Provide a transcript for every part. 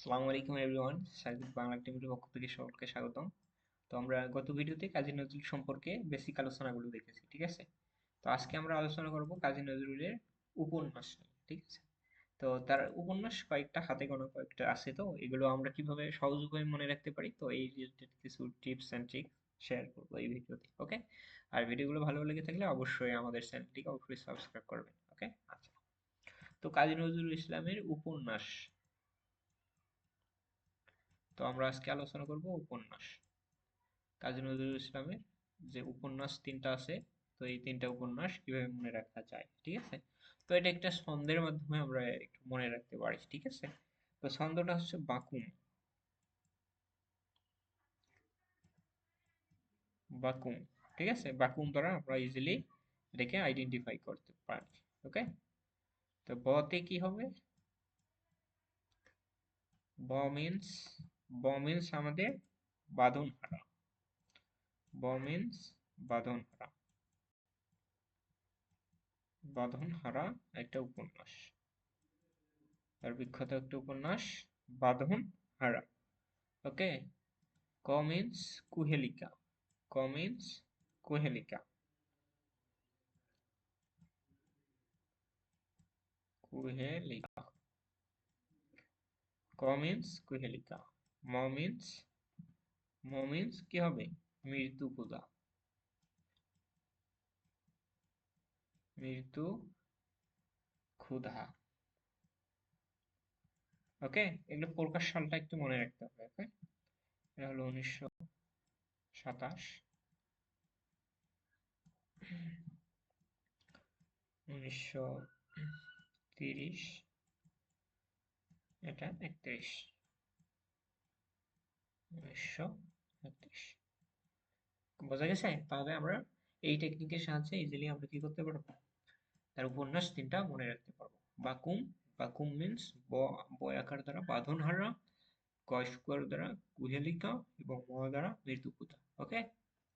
আসসালামু আলাইকুম এভরিওয়ান সার্বিক বাংলা টিমের পক্ষ থেকে সকলকে স্বাগতম। তো আমরা গত ভিডিওতে কাজী নজরুল সম্পর্কে বেসিক আলোচনাগুলো দেখেছি, ঠিক আছে? তো আজকে আমরা আলোচনা করব কাজী নজরুলের উপন্যাস ঠিক আছে? তো তার উপন্যাস কয়েকটা, হাতে গোনা কয়েকটা আছে তো, এগুলো আমরা কীভাবে সহজ উপায়ে মনে রাখতে পারি? তো এই রিলেটেড কিছু টিপস অ্যান্ড ট্রিক্স শেয়ার করব এই ভিডিওতে ওকে আর ভিডিওগুলো ভালো লেগে থাকলে অবশ্যই আমাদের চ্যানেলটিকে অবশ্যই সাবস্ক্রাইব করবেন ওকে আচ্ছা। তো কাজী নজরুল ইসলামের উপন্যাস তো আমরা আজকে আলোচনা করব উপন্যাস। কাজী নজরুল ইসলামের যে উপন্যাস তিনটা আছে, তো এই তিনটা উপন্যাস কীভাবে মনে রাখা যায়, ঠিক আছে? তো এটা একটা ছন্দের মাধ্যমে আমরা একটু মনে রাখতে পারি, ঠিক আছে? তো ছন্দটা হচ্ছে বাকুম। বাকুম, ঠিক আছে? বাকুম দ্বারা আমরা ইজিলি এটাকে আইডেন্টিফাই করতে পারি ওকে তো বতে কি হবে? ব মিন্স ব মিন্স আমাদের বাঁধন হারা ব বাঁধন হারা বাঁধন হারা একটা উপন্যাস। তার বিখ্যাত একটা উপন্যাস, বাঁধন হারা। ওকে? ক মিন্স কুহেলিকা। ক মিন্স কুহেলিকা। কুহেলিকা। ক মিন্স কুহেলিকা। ম মিন্স ম মিন্স কি হবে? মৃত্যু ক্ষুধা মৃত্যু ক্ষুধা। ওকে এগুলো প্রকাশ সালটা একটু মনে রাখতে হবে ওকে এটা হলো উনিশশো সাতাশ। উনিশশো তিরিশ। এটা একত্রিশ। বোঝা গেছে? তাহলে আমরা এই টেকনিকের সাহায্যে ইজিলি আমরা কি করতে পারব? তার উপন্যাস তিনটা মনে রাখতে পারব। বাকুম বাকুম মিন্স বয়াকার দ্বারা বাঁধন হারা কয়স্কর দ্বারা কুহেলিকা এবং ম দ্বারা মৃত্যুকুতা ওকে?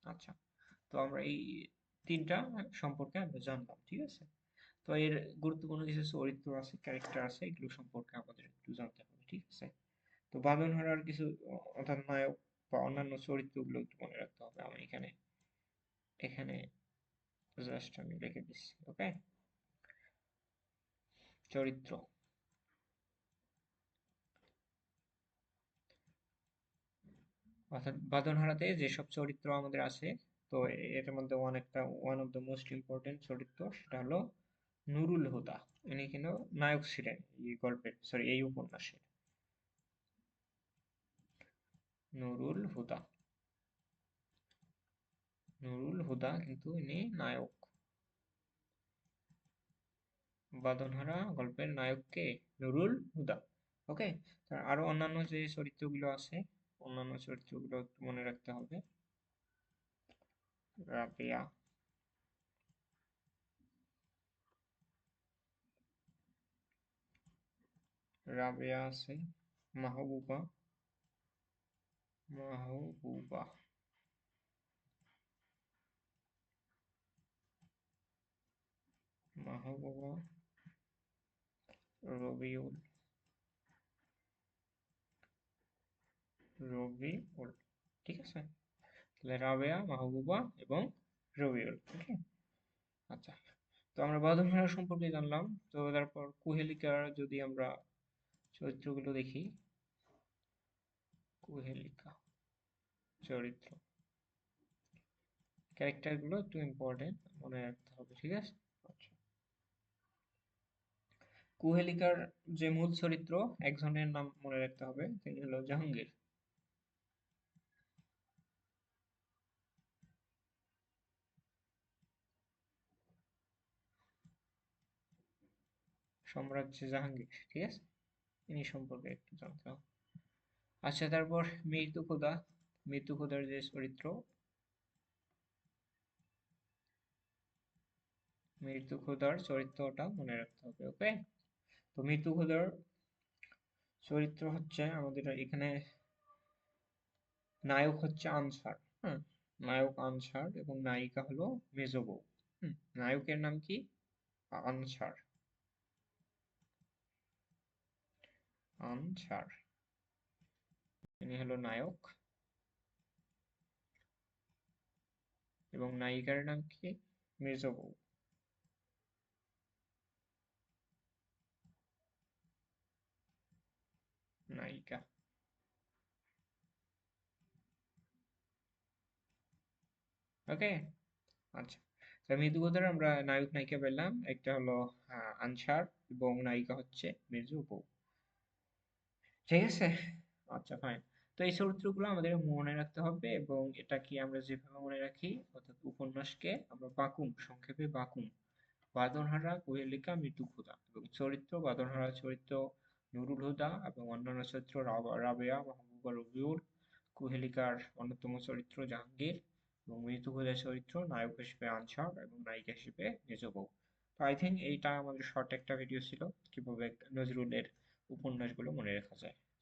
আচ্ছা। তো আমরা এই তিনটা সম্পর্কে আমরা জানলাম, ঠিক আছে? তো এর গুরুত্বপূর্ণ কিছু চরিত্র আছে ক্যারেক্টার আছে, এগুলো সম্পর্কে আমাদের একটু জানতে হবে, ঠিক আছে? তো বাঁধনহারার কিছু অর্থাৎ নায়ক বা অন্যান্য চরিত্রগুলো একটু মনে রাখতে হবে আমি এখানে। এখানে জাস্ট আমি লিখে দিচ্ছি ওকে চরিত্র। অর্থাৎ বাঁধনহারাতে যেসব চরিত্র আমাদের আছে, তো এর মধ্যে ওয়ান একটা one of the most important চরিত্র সেটা হলো নুরুল হুদা। ইনি কিন্তু নায়ক ছিলেন এই গল্পের সরি এই উপন্যাসের। নুরুল হুদা। নুরুল হুদা কিন্তু ইনি নায়ক। বাদনহারা গল্পের নায়ক কে? নুরুল হুদা। ওকে আরও অন্যান্য যে চরিত্রগুলো আছে, অন্যান্য চরিত্রগুলো মনে রাখতে হবে। রাবিয়া। রাবেয়া আছে, মাহবুবা। মাহবুবা মাহবুবা রবিউল রবিউল ঠিক আছে? তাহলে রাবেয়া, মাহবুবা এবং রবিউল, ওকে? আচ্ছা তো আমরা বাদনহারা সম্পর্কে জানলাম। তো তারপর কুহেলিকার যদি আমরা চরিত্রগুলো দেখি। কুহেলিকা, চরিত্র। ক্যারেক্টারগুলো একটু ইম্পর্টেন্ট মনে রাখতে হবে, ঠিক আছে? আচ্ছা। কুহেলিকার যে মূল চরিত্র, একজনের নাম মনে রাখতে হবে, তিনি হলো জাহাঙ্গীর। সাম্রাজ্য জাহাঙ্গীর, ঠিক আছে? ইনি সম্পর্কে একটু জানতে হবে। আচ্ছা তারপর মৃত্যু খোদা, মৃত্যু খোদার যে চরিত্র, মৃত্যু খোদার চরিত্রটা মনে রাখতে হবে ওকে তো মৃত্যু খোদার চরিত্র হচ্ছে আমাদের এখানে নায়ক হচ্ছে আনসার হ্যাঁ নায়ক, আনসার এবং নায়িকা হলো মেজবউ নায়কের নাম কি? আনসার। আনসার। ইনি হলো নায়ক। এবং নায়িকার নাম কি? মেজো বউ। নায়িকা। ওকে? আচ্ছা। তো মৃদুগোদার আমরা নায়ক, নায়িকা পেলাম। একটা হলো আনসার এবং নায়িকা হচ্ছে মেজো বউ। ঠিক আছে? আচ্ছা ফাইন তো এই চরিত্রগুলো আমাদের মনে রাখতে হবে এবং এটা কি আমরা যেভাবে মনে রাখি, অর্থাৎ উপন্যাসকে আমরা বাকুম, সংক্ষেপে বাকুম। বাঁধনহারা কোহেলিকা মৃত্যু ক্ষুধা এবং চরিত্র বাঁধনহারা চরিত্র, নুরুল হুদা এবং অন্যান্য চরিত্র, রাবা- রাবেয়া, মাহবুবা রবিউল, কুহেলিকার অন্যতম চরিত্র, জাহাঙ্গীর এবং মৃত্যু ক্ষুধার চরিত্র, নায়ক হিসেবে আনসার এবং নায়িকা হিসেবে মেজো তো আই থিঙ্ক এইটা আমাদের শর্ট একটা ভিডিও ছিল, কীভাবে নজরুলের উপন্যাসগুলো মনে রাখা যায়।